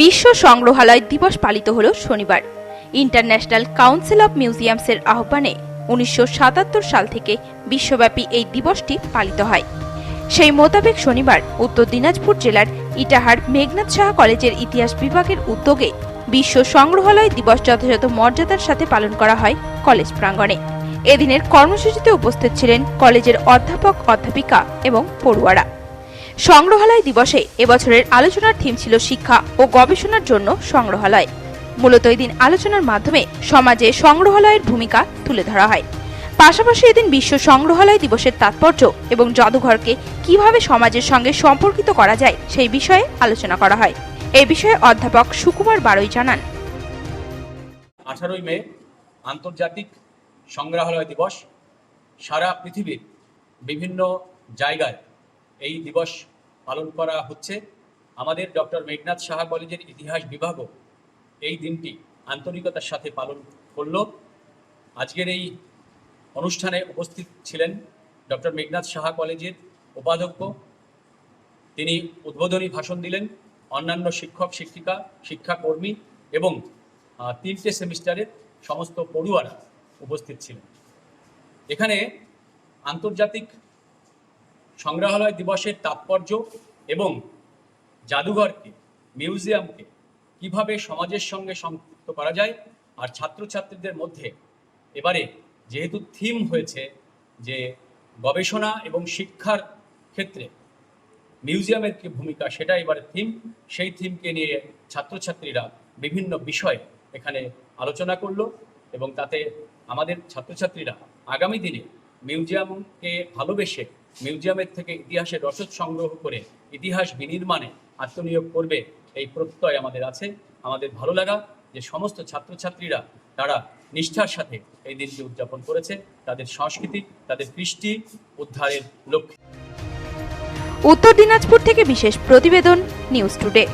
বিশ্ব সংগ্রহালয় দিবস পালিত হল শনিবার। ইন্টারন্যাশনাল কাউন্সিল অফ মিউজিয়ামসের আহ্বানে উনিশশো সাতাত্তর সাল থেকে বিশ্বব্যাপী এই দিবসটি পালিত হয়। সেই মোতাবেক শনিবার উত্তর দিনাজপুর জেলার ইটাহার মেঘনাথ সাহা কলেজের ইতিহাস বিভাগের উদ্যোগে বিশ্ব সংগ্রহালয় দিবস যথাযথ মর্যাদার সাথে পালন করা হয় কলেজ প্রাঙ্গণে। এদিনের কর্মসূচিতে উপস্থিত ছিলেন কলেজের অধ্যাপক, অধ্যাপিকা এবং পড়ুয়ারা। সংগ্রহালয় দিবসে এবছরের আলোচনার থিম ছিল শিক্ষা ও গবেষণার জন্য সংগ্রহালয়। মূলত এদিন আলোচনার মাধ্যমে সমাজে সংগ্রহালয়ের ভূমিকা তুলে ধরা হয়। পাশাপাশি এদিন বিশ্ব সংগ্রহালয় দিবসের তাৎপর্য এবং জাদুঘরকে কীভাবে সমাজের সঙ্গে সম্পর্কিত করা যায় সেই বিষয়ে আলোচনা করা হয়। এই বিষয়ে অধ্যাপক সুকুমার বারই জানান। আঠারোই মে, আন্তর্জাতিক সংগ্রহালয় দিবস। সারা পৃথিবীর বিভিন্ন জায়গায় এই দিবস পালন করা হচ্ছে। আমাদের ডক্টর মেঘনাথ সাহা কলেজের ইতিহাস বিভাগও এই দিনটি আন্তরিকতার সাথে পালন করল। আজকের এই অনুষ্ঠানে উপস্থিত ছিলেন ডক্টর মেঘনাথ সাহা কলেজের উপাধ্যক্ষ। তিনি উদ্বোধনী ভাষণ দিলেন অন্যান্য শিক্ষক, শিক্ষিকা, শিক্ষাকর্মী এবং তিনটে সেমিস্টারের সমস্ত পড়ুয়ারা উপস্থিত ছিলেন। এখানে আন্তর্জাতিক সংগ্রহালয় দিবসের তাৎপর্য এবং জাদুঘরকে, মিউজিয়ামকে কীভাবে সমাজের সঙ্গে সম্পৃক্ত করা যায় আর ছাত্রছাত্রীদের মধ্যে এবারে যেহেতু থিম হয়েছে যে গবেষণা এবং শিক্ষার ক্ষেত্রে মিউজিয়ামের কি ভূমিকা সেটা এবারে থিম, সেই থিমকে নিয়ে ছাত্রছাত্রীরা বিভিন্ন বিষয় এখানে আলোচনা করল এবং তাতে আমাদের ছাত্রছাত্রীরা আগামী দিনে মিউজিয়ামকে ভালোবেসে মিউজিয়ামের থেকে ইতিহাসের রসদ সংগ্রহ করে ইতিহাস বিনির্মাণে আত্মনিয়োগ করবে এই প্রত্যয় আমাদের আছে। আমাদের ভালো লাগা যে সমস্ত ছাত্রছাত্রীরা তারা নিষ্ঠার সাথে এই দিনটি উদযাপন করেছে। তাদের সংস্কৃতি, তাদের কৃষ্টি উদ্ধারের লক্ষ্যে। উত্তর দিনাজপুর থেকে বিশেষ প্রতিবেদন নিউজ টুডে।